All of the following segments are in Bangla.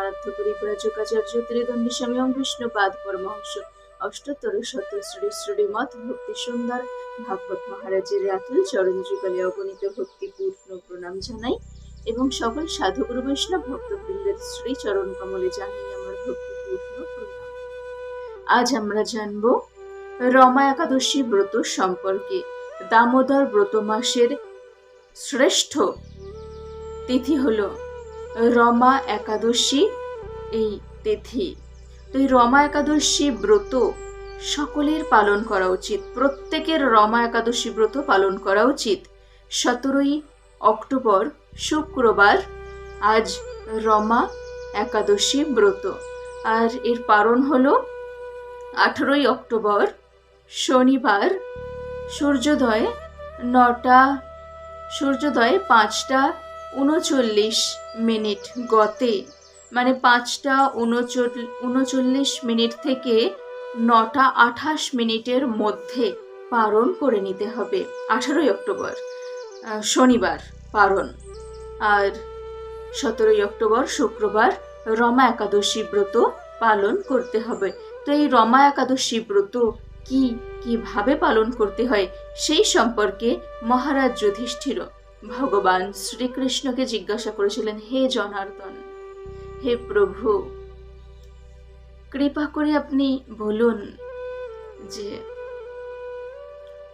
পরমারাধ্য পরিব্রাজকাচার্য ত্রিদণ্ডী স্বামী বিষ্ণুপাদ পরমহংস। অষ্টোত্তর শত শ্রী শ্রীমৎ ভক্তি সুন্দর ভাগবত মহারাজের রাতুল চরণ যুগলে অগণিত ভক্তি পূর্ণ প্রণাম জানাই এবং সকল সাধুগুরু বৈষ্ণব ভক্তবৃন্দের শ্রী চরণ কমলে জানাই আমার ভক্তি পূর্ণ প্রণাম। আজ আমরা জানব রমা একাদশী ব্রত সম্পর্কে। দামোদর ব্রত মাসের শ্রেষ্ঠ তিথি হলো রমা একাদশী, এই তিথি। তো এই রমা একাদশী ব্রত সকলের পালন করা উচিত। প্রত্যেকের রমা একাদশী ব্রত পালন করা উচিত। সতেরোই অক্টোবর, শুক্রবার, আজ রমা একাদশী ব্রত। আর এর পালন হল আঠেরোই অক্টোবর, শনিবার, সূর্যোদয় নটা, সূর্যোদয় পাঁচটা উনচল্লিশ মিনিট গতে মানে পাঁচটা উনচল- উনচল্লিশ মিনিট থেকে নটা আঠাশ মিনিটের মধ্যে পালন করে নিতে হবে। আঠারোই অক্টোবর শনিবার পালন আর সতেরোই অক্টোবর শুক্রবার রমা একাদশী ব্রত পালন করতে হবে। তো এই রমা একাদশী ব্রত কি, কীভাবে পালন করতে হয় সেই সম্পর্কে মহারাজ যুধিষ্ঠির ভগবান শ্রীকৃষ্ণকে জিজ্ঞাসা করেছিলেন, হে জনার্দন, হে প্রভু, কৃপা করে আপনি বলুন যে,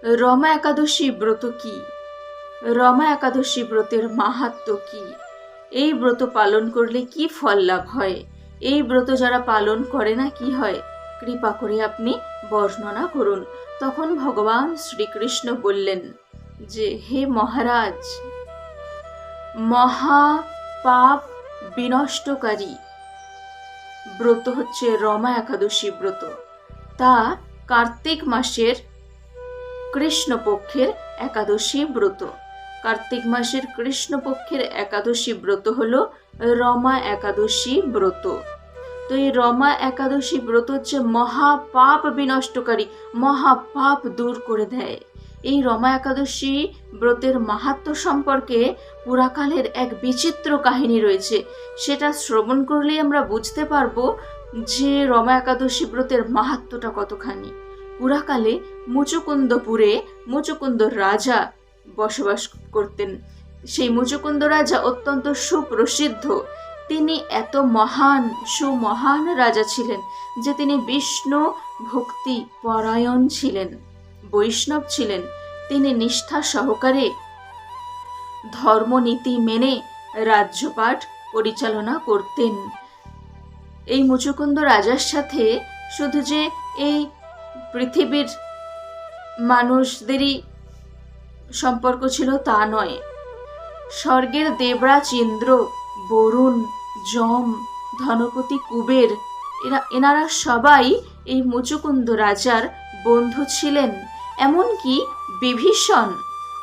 রমা একাদশী ব্রত কি? রমা একাদশী ব্রতের মাহাত্ম কি? এই ব্রত পালন করলে কি ফল লাভ হয়? এই ব্রত যারা পালন করে না, কি হয়? কৃপা করে আপনি বর্ণনা করুন। তখন ভগবান শ্রীকৃষ্ণ বললেন যে হে মহারাজ মহা পাপ বিনষ্টকারী। ব্রত হচ্ছে রমা একাদশী ব্রত। তা কার্তিক মাসের কৃষ্ণপক্ষের একাদশী ব্রত। কার্তিক মাসের কৃষ্ণপক্ষের একাদশী ব্রত হল রমা একাদশী ব্রত। তো এই রমা একাদশী ব্রত হচ্ছে মহাপাপ বিনষ্টকারী, মহাপাপ দূর করে দেয়। এই রমা একাদশী ব্রতের মাহাত্ম সম্পর্কে পুরাকালের এক বিচিত্র কাহিনী রয়েছে। সেটা শ্রবণ করলেই আমরা বুঝতে পারব যে রমা একাদশী ব্রতের মাহাত্মটা কতখানি। পুরাকালে মুচুকুন্দপুরে মুচুকুন্দ রাজা বসবাস করতেন। সেই মুচুকুন্দ রাজা অত্যন্ত সুপ্রসিদ্ধ। তিনি এত মহান, সুমহান রাজা ছিলেন যে তিনি বিষ্ণু ভক্তি পরায়ণ ছিলেন। বৈষ্ণব ছিলেন। তিনি নিষ্ঠা সহকারে ধর্মনীতি মেনে রাজ্যপাঠ পরিচালনা করতেন। এই মুচুকুন্দ রাজার সাথে শুধু যে এই পৃথিবীর মানুষদেরই সম্পর্ক ছিল তা নয়। স্বর্গের দেবরাজ ইন্দ্র বরুণ, যম, ধনপতি কুবের, এরা, এনারা সবাই এই মুচুকুন্দ রাজার বন্ধু ছিলেন। এমনকি বিভীষণ,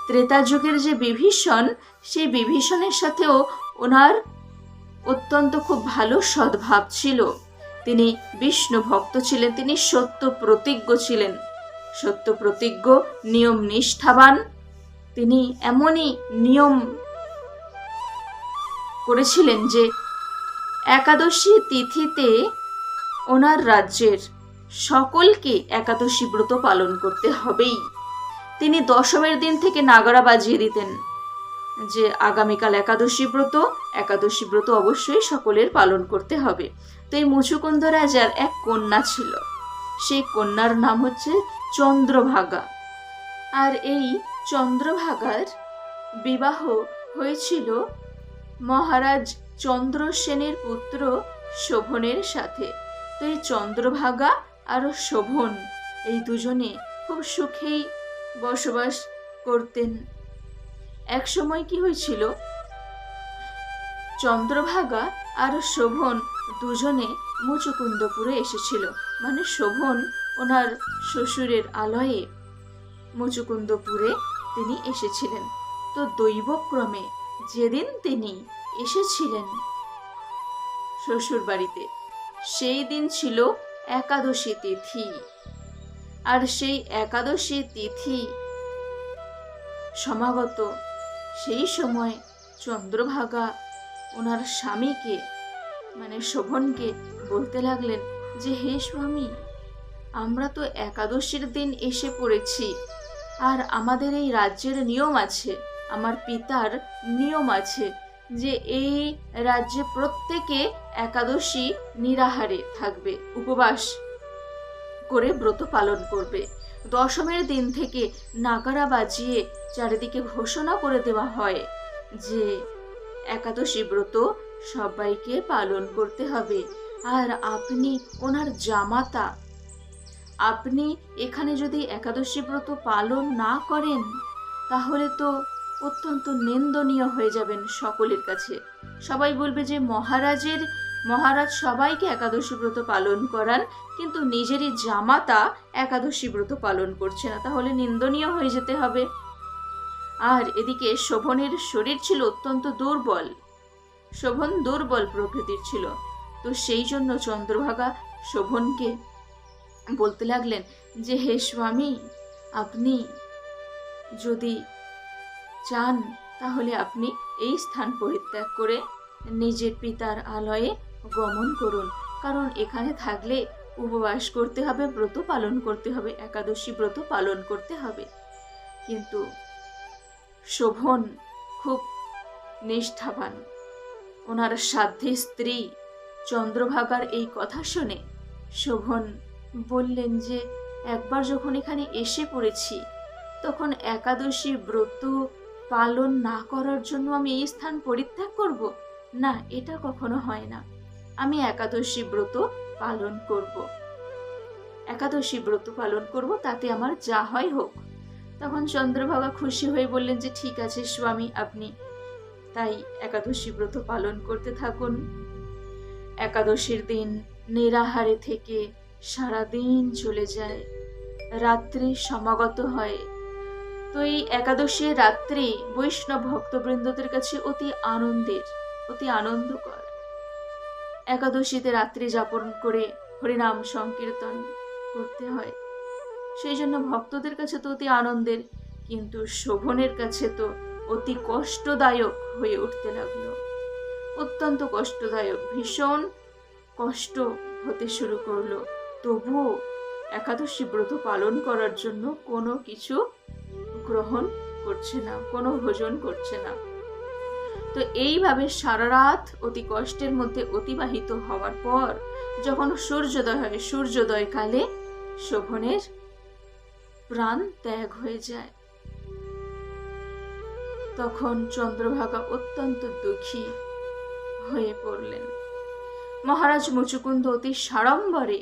ত্রেতা যুগের যে বিভীষণ, সেই বিভীষণের সাথেও ওনার অত্যন্ত খুব ভালো সদ্ভাব ছিল। তিনি বিষ্ণু ভক্ত ছিলেন, তিনি সত্য প্রতিজ্ঞ ছিলেন। সত্য প্রতিজ্ঞ, নিয়ম নিষ্ঠাবান। তিনি এমনই নিয়ম করেছিলেন যে একাদশী তিথিতে ওনার রাজ্যের সকলকে একাদশী ব্রত পালন করতে হবেই। তিনি দশমের দিন থেকে নাগরা বাজিয়ে দিতেন যে আগামীকাল একাদশী ব্রত একাদশী ব্রত অবশ্যই সকলের পালন করতে হবে। তো এই মুচুকুন্দ রাজার এক কন্যা ছিল। সেই কন্যার নাম হচ্ছে চন্দ্রভাগা। আর এই চন্দ্রভাগার বিবাহ হয়েছিল মহারাজ চন্দ্রসেনের পুত্র শোভনের সাথে। তো এই চন্দ্রভাগা আর শোভন। এই দুজনে খুব সুখেই বসবাস করতেন। এক সময় কি হয়েছিল? চন্দ্রভাগা আর শোভন দুজনে মুচুকুন্দপুরে এসেছিল। মানে শোভন ওনার শ্বশুরের আলয়ে মুচুকুন্দপুরে তিনি এসেছিলেন। তো দৈবক্রমে যেদিন তিনি এসেছিলেন শ্বশুর বাড়িতে সেই দিন ছিল একাদশী তিথি। আর সেই একাদশী তিথি সমাগত। সেই সময় চন্দ্রভাগা ওনার স্বামীকে মানে শোভনকে বলতে লাগলেন যে, হে স্বামী, আমরা তো একাদশীর দিন এসে পড়েছি। আর আমাদের এই রাজ্যের নিয়ম আছে, আমার পিতার নিয়ম আছে যে, এই রাজ্যে প্রত্যেকে একাদশী নিরাহারে থাকবে, উপবাস করে ব্রত পালন করবে। দশমের দিন থেকে নাগারা বাজিয়ে চারিদিকে ঘোষণা করে দেওয়া হয় যে একাদশী ব্রত সবাইকে পালন করতে হবে। আর আপনি ওনার জামাতা, আপনি এখানে যদি একাদশী ব্রত পালন না করেন, তাহলে তো অত্যন্ত নিন্দনীয় হয়ে যাবেন সকলের কাছে। সবাই বলবে যে মহারাজের মহারাজ সবাইকে একাদশী ব্রত পালন করান, কিন্তু নিজেরই জামাতা একাদশী ব্রত পালন করছে না, তাহলে নিন্দনীয় হয়ে যেতে হবে। আর এদিকে শোভনের শরীর ছিল অত্যন্ত দুর্বল, শোভন দুর্বল প্রকৃতির ছিল, তো সেই জন্য চন্দ্রভাগা শোভনকে বলতে লাগলেন যে, হে স্বামী, আপনি যদি চান, তাহলে আপনি এই স্থান পরিত্যাগ করে নিজের পিতার আলয়ে গমন করুন। কারণ এখানে থাকলে উপবাস করতে হবে, ব্রত পালন করতে হবে, একাদশী ব্রত পালন করতে হবে। কিন্তু শোভন খুব নিষ্ঠাবান। ওনার সাধ্যে স্ত্রী চন্দ্রভাগার এই কথা শুনে। শোভন বললেন যে, একবার যখন এখানে এসে পড়েছি, তখন একাদশী ব্রত পালন না করার জন্য আমি এই স্থান পরিত্যাগ করব? না, এটা কখনো হয় না। আমি একাদশী ব্রত পালন করব। একাদশী ব্রত পালন করব, তাতে আমার যা হয় হোক। তখন চন্দ্রভাগা খুশি হয়ে বললেন যে, ঠিক আছে স্বামী, আপনি তাই একাদশী ব্রত পালন করতে থাকুন। একাদশীর দিন নিরাহারে থেকে সারাদিন চলে যায়, রাত্রি সমাগত হয়। তো এই একাদশী রাত্রি বৈষ্ণব ভক্তবৃন্দদের কাছে অতি আনন্দের, অতি আনন্দকর। একাদশীতে রাত্রি যাপন করে হরিনাম সংকীর্তন করতে হয়। সেই জন্য ভক্তদের কাছে তো অতি আনন্দের, কিন্তু শোভনের কাছে তো অতি কষ্টদায়ক হয়ে উঠতে লাগল। অত্যন্ত কষ্টদায়ক, ভীষণ কষ্ট হতে শুরু করল। তবুও একাদশী ব্রত পালন করার জন্য কোনো কিছু গ্রহণ করছে না, কোনো ভোজন করছে না। তো এইভাবে সারা রাত অতি কষ্টের মধ্যে অতিবাহিত হওয়ার পর যখন সূর্যোদয় হয় সূর্যোদয় কালে শোভনের প্রাণ ত্যাগ হয়ে যায়। তখন চন্দ্রভাগা অত্যন্ত দুঃখী হয়ে পড়লেন। মহারাজ মুচুকুন্দ অতি সাড়ম্বরে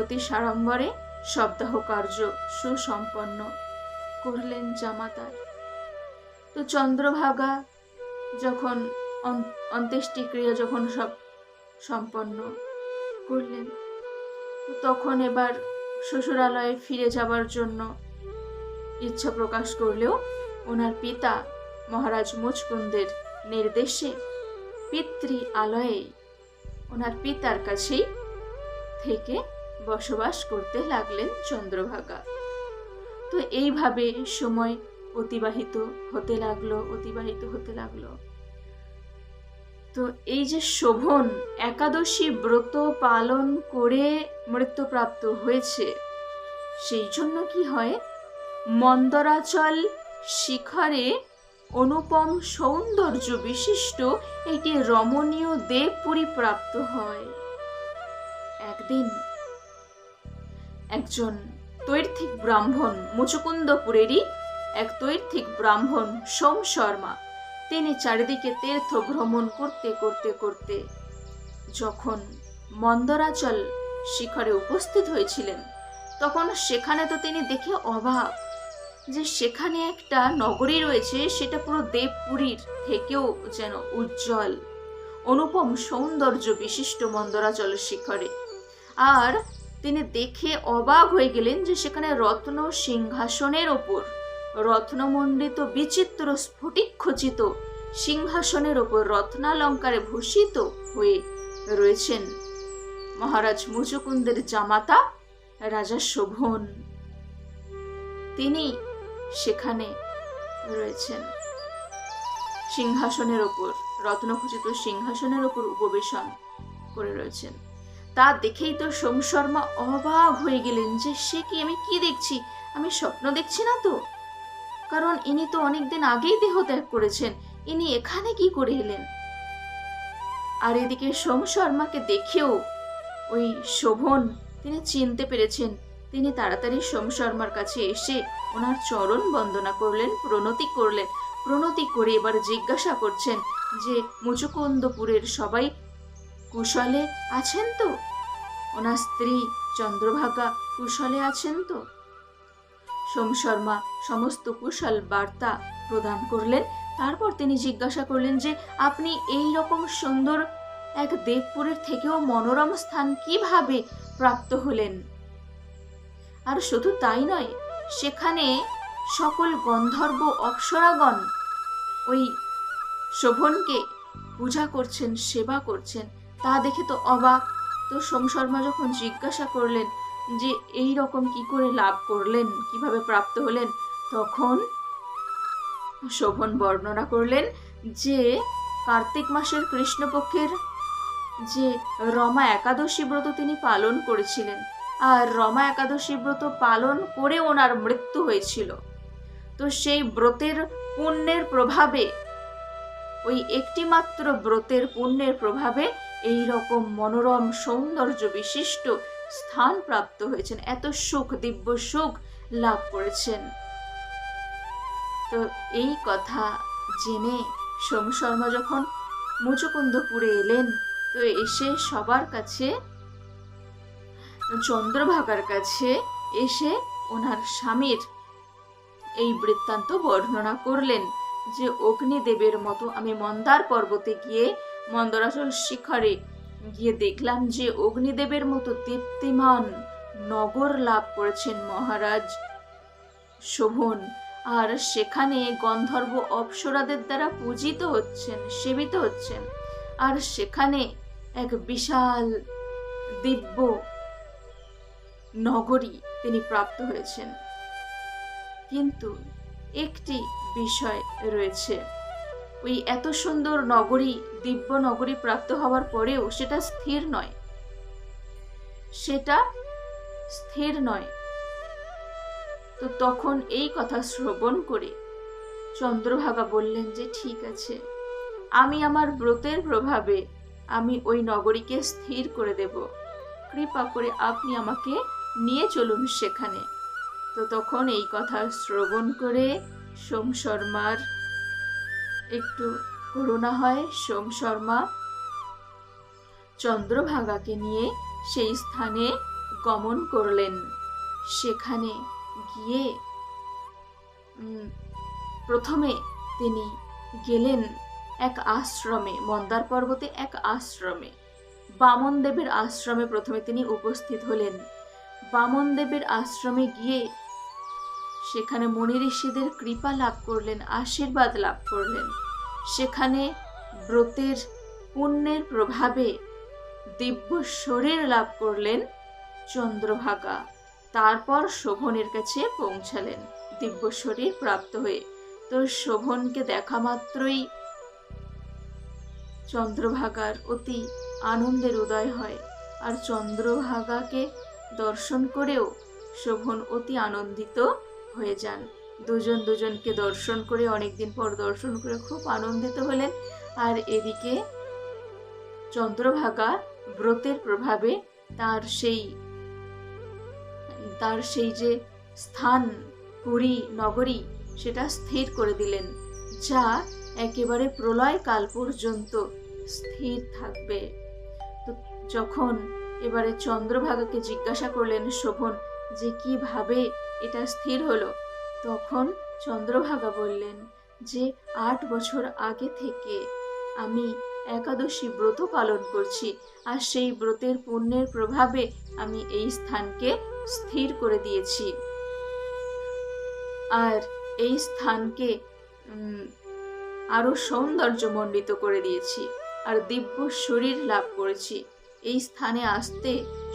অতি সাড়ম্বরে সপ্তাহ কার্য সুসম্পন্ন করলেন জামাতার। তো চন্দ্রভাগা যখন অন্ত্যেষ্টিক্রিয়া যখন সব সম্পন্ন করলেন তখন এবার শ্বশুরালয়ে ফিরে যাবার জন্য ইচ্ছা প্রকাশ করলেও ওনার পিতা মহারাজ মুচকুন্দের নির্দেশে পিতৃ আলয়ে ওনার পিতার কাছেই থেকে বসবাস করতে লাগলেন চন্দ্রভাগা। তো এইভাবে সময় অতিবাহিত হতে লাগল, অতিবাহিত হতে লাগল। তো এই যে শোভন, একাদশী ব্রত পালন করে মৃত্যুপ্রাপ্ত হয়েছে, সেই জন্য কি হয়? মন্দরাচল শিখরে অনুপম সৌন্দর্য বিশিষ্ট একটি রমণীয় দেব পরিপ্রাপ্ত হয়। একদিন একজন তৈর্থিক ব্রাহ্মণ মুচুকুন্দপুরেরই এক তৈর্থিক ব্রাহ্মণ সোম শর্মা। তিনি চারিদিকে তীর্থ ভ্রমণ করতে করতে করতে যখন মন্দরাচল শিখরে উপস্থিত হয়েছিলেন, তখন সেখানে তো তিনি দেখে অবাক যে সেখানে একটা নগরী রয়েছে, সেটা পুরো দেবপুরীর থেকেও যেন উজ্জ্বল, অনুপম সৌন্দর্য বিশিষ্ট মন্দরাচল শিখরে। আর তিনি দেখে অবাক হয়ে গেলেন যে সেখানে রত্ন সিংহাসনের ওপর রত্নমণ্ডিত বিচিত্র স্ফটিক খচিত সিংহাসনের ওপর রত্নালঙ্কারে ভূষিত হয়ে রয়েছেন। মহারাজ মুচুকুন্দের জামাতা রাজা শোভন। তিনি সেখানে রয়েছেন। সিংহাসনের ওপর, রত্নখচিত সিংহাসনের উপর উপবেশন করে রয়েছেন। তা দেখেই তো সোম শর্মা অবাক হয়ে গেলেন যে সে কি, আমি কি দেখছি? আমি স্বপ্ন দেখছি না তো? কারণ ইনি তো অনেকদিন আগেই দেহ ত্যাগ করেছেন। ইনি এখানে কি করে এলেন? আর এদিকে সোম শর্মাকে দেখেও ওই শোভন, তিনি চিনতে পেরেছেন। তিনি তাড়াতাড়ি সোম শর্মার কাছে এসে ওনার চরণ বন্দনা করলেন, প্রণতি করলেন। প্রণতি করে এবার জিজ্ঞাসা করছেন যে, মুচুকুন্দপুরের সবাই কুশলে আছেন তো? ওনার স্ত্রী চন্দ্রভাগা কুশলে আছেন তো? সোম শর্মা সমস্ত কুশল বার্তা প্রদান করলেন। তারপর তিনি জিজ্ঞাসা করলেন যে, আপনি এই রকম সুন্দর এক দেবপুরের থেকেও মনোরম স্থান কীভাবে প্রাপ্ত হলেন? আর শুধু তাই নয়, সেখানে সকল গন্ধর্ব অপ্সরাগণ ওই শোভনকে পূজা করছেন, সেবা করছেন। তা দেখে তো অবাক। তো সোম শর্মা যখন জিজ্ঞাসা করলেন যে এই রকম কি করে লাভ করলেন, কীভাবে প্রাপ্ত হলেন? তখন শোভন বর্ণনা করলেন যে, কার্তিক মাসের কৃষ্ণপক্ষের যে রমা একাদশী ব্রত তিনি পালন করেছিলেন, আর রমা একাদশী ব্রত পালন করে ওনার মৃত্যু হয়েছিল। তো সেই ব্রতের পুণ্যের প্রভাবে, ওই একটি মাত্র ব্রতের পুণ্যের প্রভাবে এই রকম মনোরম সৌন্দর্য বিশিষ্ট স্থান প্রাপ্ত হয়েছেন। এত সুখ, দিব্য সুখ লাভ করেছেন। তো এই কথা জেনে সোম শর্মা যখন মুচুকুন্দপুরে এলেন, তো এসে সবার কাছে, চন্দ্রভাগার কাছে এসে ওনার স্বামীর এই বৃত্তান্ত বর্ণনা করলেন যে, অগ্নিদেবের মতো আমি মন্দার পর্বতে গিয়ে মন্দরাচল শিখরে গিয়ে দেখলাম যে অগ্নিদেবের মতো দীপ্তিমান নগর লাভ করেছেন মহারাজ। শোভন, আর সেখানে গন্ধর্ব অপ্সরাদের দ্বারা পূজিত হচ্ছেন, সেবিত হচ্ছেন, আর সেখানে এক বিশাল দিব্য নগরী তিনি প্রাপ্ত হয়েছেন। কিন্তু একটি বিষয় রয়েছে। ওই এত সুন্দর নগরী, দিব্য নগরী প্রাপ্ত হওয়ার পরেও সেটা স্থির নয়। সেটা স্থির নয়। তো তখন এই কথা শ্রবণ করে চন্দ্রভাগা বললেন যে, ঠিক আছে। আমি আমার ব্রতের প্রভাবে আমি ওই নগরীকে স্থির করে দেব। কৃপা করে আপনি আমাকে নিয়ে চলুন সেখানে। তো তখন এই কথা শ্রবণ করে সোম শর্মার একটু করুণা হয় সোম শর্মা। চন্দ্রভাগাকে নিয়ে সেই স্থানে গমন করলেন। সেখানে গিয়ে প্রথমে তিনি গেলেন এক আশ্রমে, মন্দার পর্বতে এক আশ্রমে। বামন দেবের আশ্রমে প্রথমে তিনি উপস্থিত হলেন। বামন দেবের আশ্রমে গিয়ে সেখানে মনি ঋষিদের কৃপা লাভ করলেন, আশীর্বাদ লাভ করলেন। সেখানে ব্রতের পুণ্যের প্রভাবে দিব্য শরীর লাভ করলেন চন্দ্রভাগা। তারপর শোভনের কাছে পৌঁছালেন, দিব্য শরীর প্রাপ্ত হয়ে। তো শোভনকে দেখা মাত্রই চন্দ্রভাগার অতি আনন্দের উদয় হয় আর চন্দ্রভাগাকে দর্শন করেও শোভন অতি আনন্দিত হয়ে যান। দুজন দুজনকে দর্শন করে, অনেকদিন পর দর্শন করে খুব আনন্দিত হলেন। আর এদিকে চন্দ্রভাগা ব্রতের প্রভাবে তার সেই তার সেই যে স্থান, পুরী, নগরী, সেটা স্থির করে দিলেন, যা একেবারে প্রলয় কাল পর্যন্ত স্থির থাকবে। তো যখন এবারে চন্দ্রভাগাকে জিজ্ঞাসা করলেন, শোভন যে কীভাবে এটা স্থির হলো। তখন চন্দ্রভাগা বললেন, যে আট বছর আগে থেকে আমি একাদশী ব্রত পালন করছি, আর সেই ব্রতের পুণ্যের প্রভাবে আমি এই স্থানকে স্থির করে দিয়েছি। আর এই স্থানকে আরও সৌন্দর্যমণ্ডিত করে দিয়েছি, আর দিব্য শরীর লাভ করেছি। এই স্থানে আসতে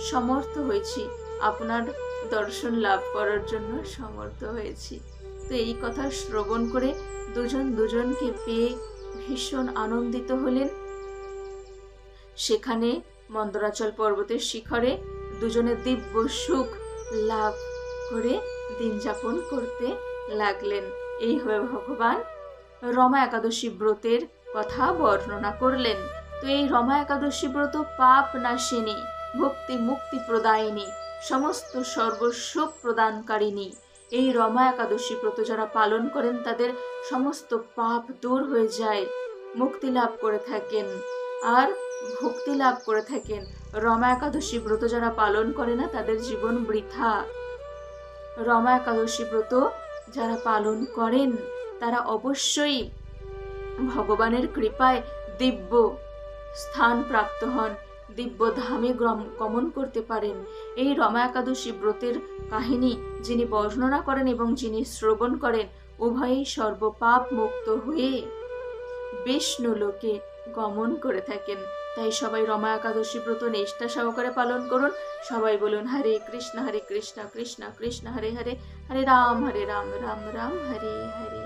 সমর্থ হয়েছি। আপনার দর্শন লাভ করার জন্য সমর্থ হয়েছি। তো এই কথা শ্রবণ করে দুজন দুজনকে পেয়ে ভীষণ আনন্দিত হলেন। সেখানে মন্দরাচল পর্বতের শিখরে দুজনে দিব্য সুখ লাভ করে দিন যাপন করতে লাগলেন। এইভাবে ভগবান রমা একাদশী ব্রতের কথা বর্ণনা করলেন। তো এই রমা একাদশী ব্রত পাপ না নাশিনী ভক্তি মুক্তি প্রদায়িনী, সমস্ত সর্বসুখ প্রদানকারিণী। এই রমা একাদশী ব্রত যারা পালন করেন, তাদের সমস্ত পাপ দূর হয়ে যায়। মুক্তি লাভ করে থাকেন। আর ভক্তি লাভ করে থাকেন। রমা একাদশী ব্রত যারা পালন করে না, তাদের জীবন বৃথা। রমা একাদশী ব্রত যারা পালন করেন, তারা অবশ্যই ভগবানের কৃপায় দিব্য স্থান প্রাপ্ত হন। দিব্য ধামে গমন করতে পারেন। এই রমা একাদশী ব্রতের কাহিনী যিনি বর্ণনা করেন এবং যিনি শ্রবণ করেন, উভয়ই সর্বপাপ মুক্ত হয়ে বিষ্ণু লোকে গমন করে থাকেন। তাই সবাই রমা একাদশী ব্রত নিষ্ঠা সহকারে পালন করুন। সবাই বলুন, হরে কৃষ্ণ হরে কৃষ্ণ কৃষ্ণ কৃষ্ণ, হরে হরে হরে রাম হরে রাম রাম রাম, হরে হরে।